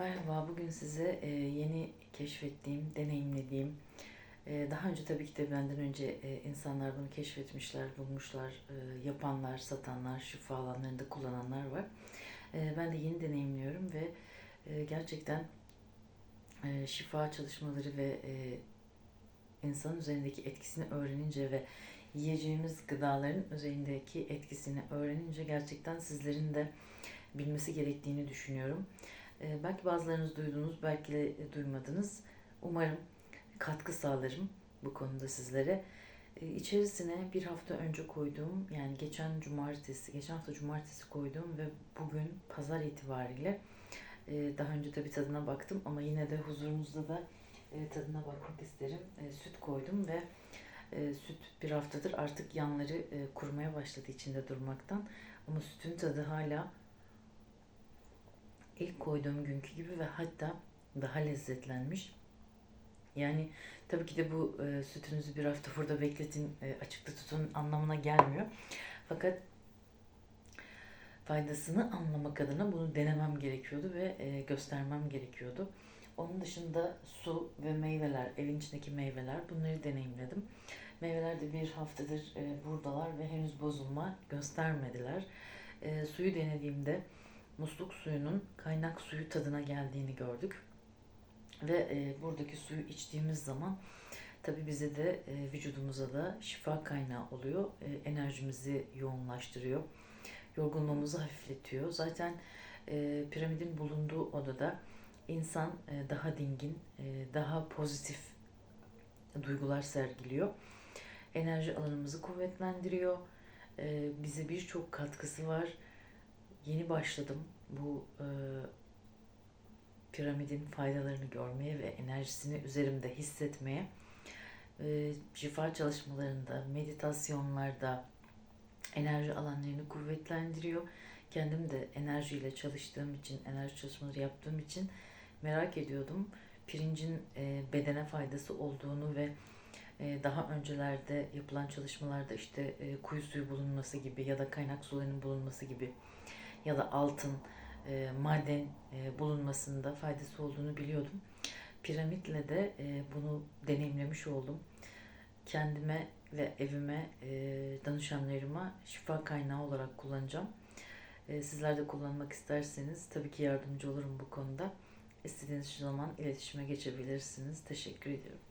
Merhaba, bugün size e, yeni keşfettiğim, deneyimlediğim, e, daha önce tabii ki de benden önce e, insanlar bunu keşfetmişler, bulmuşlar, yapanlar, satanlar, şifa alanlarında kullananlar var. Ben de yeni deneyimliyorum ve gerçekten şifa çalışmaları ve insanın üzerindeki etkisini öğrenince ve yiyeceğimiz gıdaların üzerindeki etkisini öğrenince gerçekten sizlerin de bilmesi gerektiğini düşünüyorum. Ee, belki bazılarınız duydunuz, belki de duymadınız. Umarım katkı sağlarım bu konuda sizlere. Ee, içerisine bir hafta önce koyduğum, yani geçen cumartesi, geçen hafta cumartesi koyduğum ve bugün pazar itibariyle e, daha önce tabii tadına baktım ama yine de huzurunuzda da e, tadına bakmak isterim. E, süt koydum ve e, süt bir haftadır artık yanları e, kurumaya başladı içinde durmaktan. Ama sütün tadı hala ilk koyduğum günkü gibi ve hatta daha lezzetlenmiş. Yani tabii ki de bu e, sütünüzü bir hafta burada bekletin, e, açıkta tutun anlamına gelmiyor. Fakat faydasını anlamak adına bunu denemem gerekiyordu ve e, göstermem gerekiyordu. Onun dışında su ve meyveler, evin içindeki meyveler bunları deneyimledim. Meyveler de bir haftadır e, buradalar ve henüz bozulma göstermediler. E, suyu denediğimde musluk suyunun kaynak suyu tadına geldiğini gördük. Ve e, buradaki suyu içtiğimiz zaman tabii bize de e, vücudumuza da şifa kaynağı oluyor. E, enerjimizi yoğunlaştırıyor. Yorgunluğumuzu hafifletiyor. Zaten e, piramidin bulunduğu odada insan e, daha dingin, e, daha pozitif duygular sergiliyor. Enerji alanımızı kuvvetlendiriyor. E, bize birçok katkısı var yeni başladım bu e, piramidin faydalarını görmeye ve enerjisini üzerimde hissetmeye. E, şifa çalışmalarında, meditasyonlarda enerji alanlarını kuvvetlendiriyor. Kendim de enerjiyle çalıştığım için, enerji çalışmaları yaptığım için merak ediyordum. Pirincin e, bedene faydası olduğunu ve e, daha öncelerde yapılan çalışmalarda işte e, kuyu suyu bulunması gibi ya da kaynak sularının bulunması gibi ya da altın, e, maden e, bulunmasında faydası olduğunu biliyordum. Piramitle de e, bunu deneyimlemiş oldum. Kendime ve evime, e, danışanlarıma şifa kaynağı olarak kullanacağım. E, sizler de kullanmak isterseniz tabii ki yardımcı olurum bu konuda. İstediğiniz zaman iletişime geçebilirsiniz. Teşekkür ediyorum.